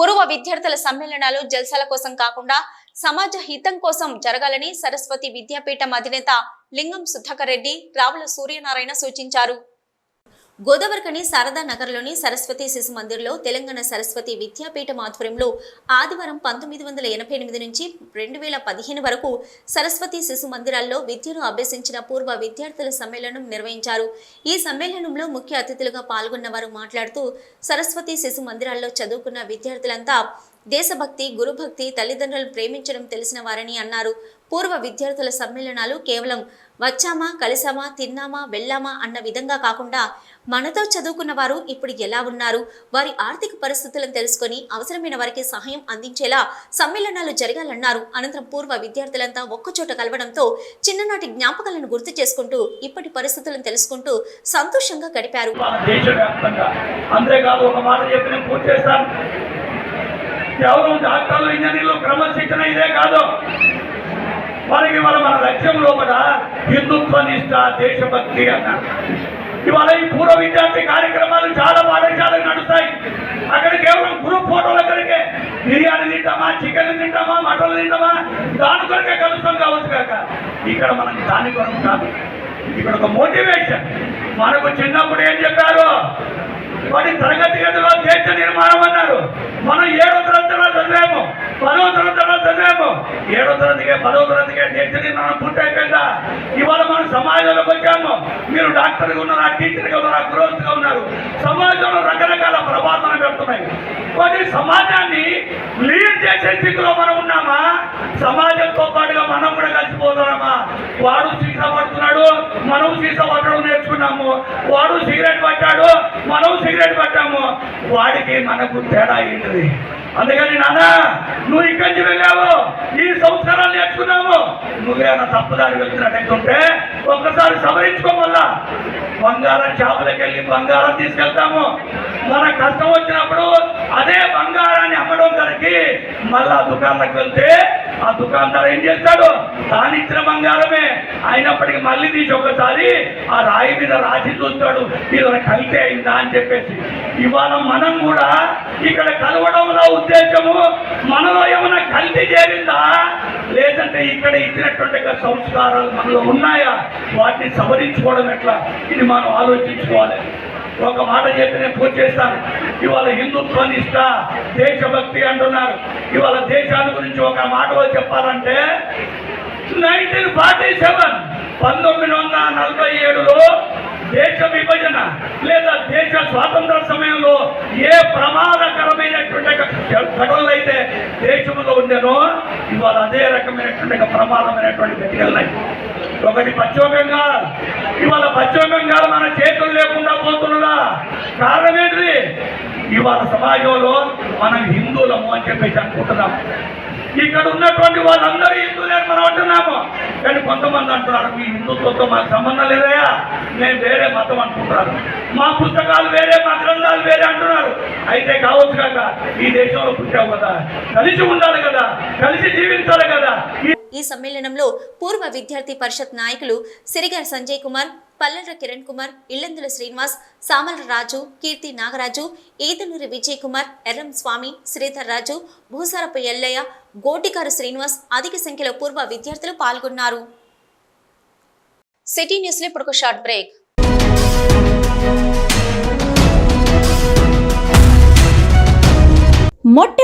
పూర్వ విద్యార్థుల సమ్మేళనాలు జల్సాల కోసం కాకుండా సమాజ హితం కోసం జరగాలని సరస్వతి విద్యాపీఠం అధినేత లింగం సుధాకర్ రెడ్డి రావుల సూర్యనారాయణ సూచించారు. గోదావరికని శారదా నగర్లోని సరస్వతి శిశు మందిర్లో తెలంగాణ సరస్వతి విద్యాపీఠం ఆధ్వర్యంలో ఆదివారం పంతొమ్మిది వందల ఎనభై ఎనిమిది నుంచి రెండు వేల పదిహేను వరకు సరస్వతి శిశు మందిరాల్లో విద్యను అభ్యసించిన పూర్వ విద్యార్థుల సమ్మేళనం నిర్వహించారు. ఈ సమ్మేళనంలో ముఖ్య అతిథులుగా పాల్గొన్న వారు మాట్లాడుతూ సరస్వతి శిశు మందిరాల్లో చదువుకున్న విద్యార్థులంతా దేశభక్తి గురుభక్తి తల్లిదండ్రులు ప్రేమించడం తెలిసిన వారని అన్నారు. పూర్వ విద్యార్థుల సమ్మేళనాలు కేవలం వచ్చామా కలిసామా తిన్నామా వెళ్ళామా అన్న విధంగా కాకుండా మనతో చదువుకున్న వారు ఇప్పుడు ఎలా ఉన్నారు? వారి ఆర్థిక పరిస్థితులను తెలుసుకొని అవసరమైన వారికి సహాయం అందించేలా సమ్మేళనాలు జరగాలన్నారు. అనంతరం పూర్వ విద్యార్థులంతా ఒక్కచోట కలవడంతో చిన్ననాటి జ్ఞాపకాలను గుర్తు చేసుకుంటూ ఇప్పటి పరిస్థితులను తెలుసుకుంటూ సంతోషంగా గడిపారు. ఎవరు డాక్టర్లు ఇంజనీర్లు క్రమశిక్షణ ఇదే కాదు. వారికి ఇవాళ మన లక్ష్యం లోపల హిందుత్వ నిష్ట దేశభక్తి అన్నారు. ఇవాళ ఈ పూర్వ విద్యార్థి కార్యక్రమాలు చాలా పాఠశాలకు నడుస్తాయి. అక్కడ కేవలం గ్రూప్ ఫోటోల దగ్గరికే బిర్యానీ తింటామా చికెన్ తింటామా మటన్ తింటామా? దాని కొరకే కలుస్తాం కావచ్చు కాక. ఇక్కడ మనం దాని కొరకు కాదు. ఇక్కడ ఒక మోటివేషన్ మనకు చిన్నప్పుడు ఏం చెప్పారు? వాటి తరగతి గదిలో దేశ నిర్మాణం అన్నారు. మనం ఏడో తరగతిలో చదివాము పదవ తరగతిలో చదివాము. ఏడో తరగతికే పదవ తరగతికే దేశ నిర్మాణం పూర్తయిపోయిందా? ఇవాళ మనం సమాజంలోకి వచ్చాము. మీరు డాక్టర్గా ఉన్నారా టీచర్గా ఉన్నారా గృహస్థుగా ఉన్నారు. సమాజంలో రకరకాల ప్రభాతాలు పెడుతున్నాయి. కొన్ని సమాజాన్ని లీడ్ చేసే స్థితిలో మనం ఉన్నామా? సమాజంతో పాటుగా మనం కూడా కలిసిపోతున్నామా వాడు సీసా పడుతున్నాడు మనం సీసా పట్టడం పట్టాము. వాడు సిగరెట్ పట్టాడు మనం సిగరెట్ పట్టాము. వాడికి మనకు తేడా ఏంటిది? అందుకని నాన్న నువ్వు ఇక్కడి నుంచి వెళ్ళావు. ఈ సంస్కారాలు నేర్చుకున్నాము. నువ్వేమైనా తప్పుదారి వెళ్తున్నట్టయితే ఒక్కసారి సవరించుకోమల్లా బంగారం షాపులకు వెళ్ళి బంగారం తీసుకెళ్తాము. మన కష్టం వచ్చినప్పుడు అదే బంగారాన్ని అమ్మడం ధరకి మళ్ళా దుకాణాలకు వెళ్తే ఆ దుకాణదారు ఏం చేస్తాడు? తాను ఇచ్చిన బంగారమే. అయినప్పటికీ మళ్ళీ తీసి ఒకసారి ఆ రాయి మీద రాసి చూస్తాడు ఇలా కలిసి అయిందా? అని చెప్పేసి. ఇవాళ మనం కూడా ఇక్కడ కలవడంలో ఉద్దేశము. మనలో ఏమైనా కలిసి చేరిందా? లేదంటే ఇక్కడ ఇచ్చినటువంటి సంస్కారాలు మనలో ఉన్నాయా? వాటిని సవరించుకోవడం ఎట్లా? ఇది మనం ఆలోచించుకోవాలి. ఒక మాట చెప్పి నేను పూర్తి చేస్తాను. ఇవాళ హిందుత్వ నిష్ట దేశభక్తి అంటున్నారు. ఇవాళ దేశాన్ని గురించి ఒక మాటలో చెప్పాలంటే నైన్టీన్ ఫార్టీ సెవెన్ పంతొమ్మిది వందల నలభై ఏడులో దేశ విభజన లేదా దేశ స్వాతంత్ర సమయంలో ఏ ప్రమాదకరమైనటువంటి ఘటనలు అయితే దేశంలో ఉండేనో ఇవాళ అదే రకమైనటువంటి ప్రమాదమైనటువంటి గతికెళ్ళాయి ఒకటి పశ్చిమ బెంగాల్ ఇవాళ పశ్చిమ బెంగాల్ మన చేతులు లేకుండా పోతున్నదా? కారణం ఏంటిది? ఇవాళ సమాజంలో మనం హిందువులము అని చెప్పేసి అనుకుంటున్నాం. ఇక్కడ ఉన్నటువంటి వాళ్ళందరూ హిందువులే మనం అంటున్నాము. కానీ కొంతమంది అంటున్నారు మీ హిందుత్వంతో మాకు సంబంధం లేదయా నేను వేరే మతం అనుకుంటున్నారు. మా పుస్తకాలు వేరే మా గ్రంథాలు వేరే అంటున్నారు. అయితే కావచ్చు కదా ఈ దేశంలో పుట్టావు కదా కలిసి ఉండాలి కదా కలిసి జీవించాలి కదా. ఈ సమ్మేళనంలో పూర్వ విద్యార్థి పరిషత్ నాయకులు సిరిగారి సంజయ్ కుమార్ పల్లెల కిరణ్ కుమార్ ఇల్లందుల శ్రీనివాస్ సామల రాజు కీర్తి నాగరాజు ఈతనూరి విజయ్ కుమార్ ఎర్రం స్వామి శ్రీధర్ రాజు భూసారపు ఎల్లయ్య గోటికారు శ్రీనివాస్ అధిక సంఖ్యలో పూర్వ విద్యార్థులు పాల్గొన్నారు. సిటీ న్యూస్ ఇప్పుడు ఒక షార్ట్ బ్రేక్.